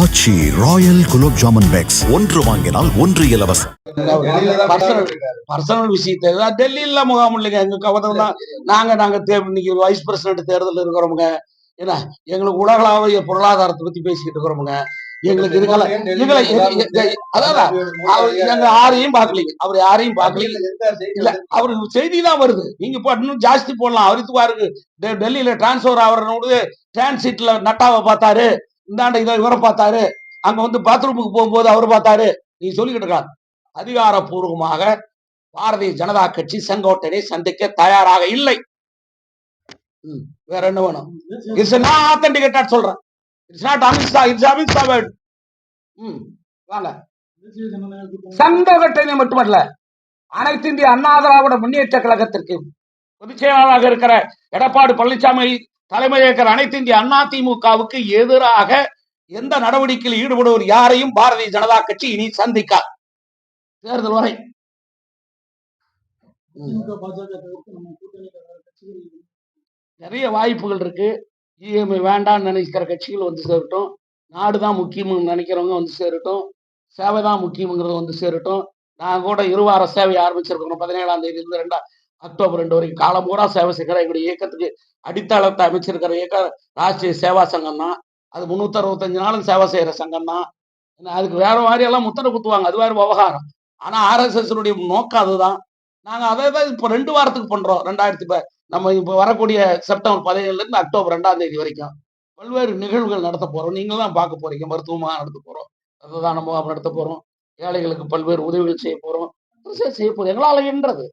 Aachi royal gulab jamun packs. ஒன்று வாங்கினால் ஒன்று இலவசம். பர்சனல் பர்சனல் விஷயத்தை டெல்லியில முகாம் இல்லைங்க. எங்க கவனம் தான். நாங்க நாங்க இன்னைக்கு வைஸ் பிரசிடென்ட் தேர்தல் இருக்கிறோமுங்க. ஏன்னா எங்களுக்கு உலகளாவிய பொருளாதாரத்தை பத்தி பேசிக்கிட்டு இருக்கிறோமுங்க. எங்களுக்கு இதுக்கால இதுகளை அதான் எங்க யாரையும் பார்க்கலீங்க. அவர் யாரையும் பார்க்கலீங்க இல்ல அவருக்கு செய்தி தான் வருது. நீங்க இப்போ இன்னும் ஜாஸ்தி போடலாம். அவருக்கு பாருக்கு டெ- டெல்லியில டிரான்ஸ்பர் ஆகிறனோடு டிரான்சிட்ல நட்டாவை பார்த்தாரு. இந்தாண்ட இதை இவரை பார்த்தாரு. அங்க வந்து பாத்ரூமுக்கு போகும்போது அவர் பார்த்தாரு. நீ சொல்லிக்கிட்டு இருக்காங்க அதிகாரப்பூர்வமாக பாரதிய ஜனதா கட்சி செங்கோட்டையை சந்திக்க தயாராக இல்லை. வேற என்ன வேணும்? இட்ஸ் நான் ஆத்தன்டிகேட்டட் சொல்றேன். It's not Amit Shah it's Amit Shah word ம் வாங்க. செங்கோட்டையை மட்டுமல்ல அனைத்து இந்திய அண்ணா திராவிட முன்னேற்ற கழகத்திற்கு பொதுச் செயலாளராக இருக்கிற எடப்பாடி பழனிசாமி தலைமையில் இருக்கிற அனைத்து இந்திய அண்ணா திமுகவுக்கு எதிராக எந்த நடவடிக்கையில் ஈடுபடுவோர் யாரையும் பாரதிய ஜனதா கட்சி இனி சந்திக்காது. தேர்தல் வரை. நிறைய வாய்ப்புகள் இருக்கு. இஎம்ஐ வேண்டாம்னு நினைக்கிற கட்சிகள் வந்து சேரட்டும். நாடு தான் முக்கியம்னு நினைக்கிறவங்க வந்து சேரட்டும். சேவை தான் முக்கியங்கிறது வந்து சேரட்டும். நான் கூட இருவார சேவை ஆரம்பிச்சிருக்கிறோம் பதினேழாம் தேதி இருந்து ரெண்டா அக்டோபர் ரெண்டு வரைக்கும் காலம் பூரா சேவை செய்கிற எங்களுடைய இயக்கத்துக்கு அடித்தளத்தை அமைச்சிருக்கிற இயக்க ராஷ்டிரிய சேவா சங்கம் தான் அது முந்நூற்றி அறுபத்தஞ்சு நாளும் சேவை செய்கிற சங்கம் தான் அதுக்கு வேற மாதிரி எல்லாம் முத்திரை குத்துவாங்க. அது வேறு விவகாரம். ஆனால் ஆர்எஸ்எஸ்னுடைய நோக்கம் அதுதான். நாங்கள் அதை தான் இப்போ ரெண்டு வாரத்துக்கு பண்ணுறோம் ரெண்டாயிரத்தி இப்போ நம்ம இப்போ வரக்கூடிய செப்டம்பர் பதினேழுலேருந்து அக்டோபர் ரெண்டாம் தேதி வரைக்கும் பல்வேறு நிகழ்வுகள் நடத்த போகிறோம் நீங்களும் தான் பார்க்க போறீங்க. மருத்துவமாக நடத்த போகிறோம் ரத்ததான முகாம் நடத்த போகிறோம் ஏழைகளுக்கு பல்வேறு உதவிகள் செய்ய போகிறோம் செய்ய போகிறோம் எங்களால் என்றது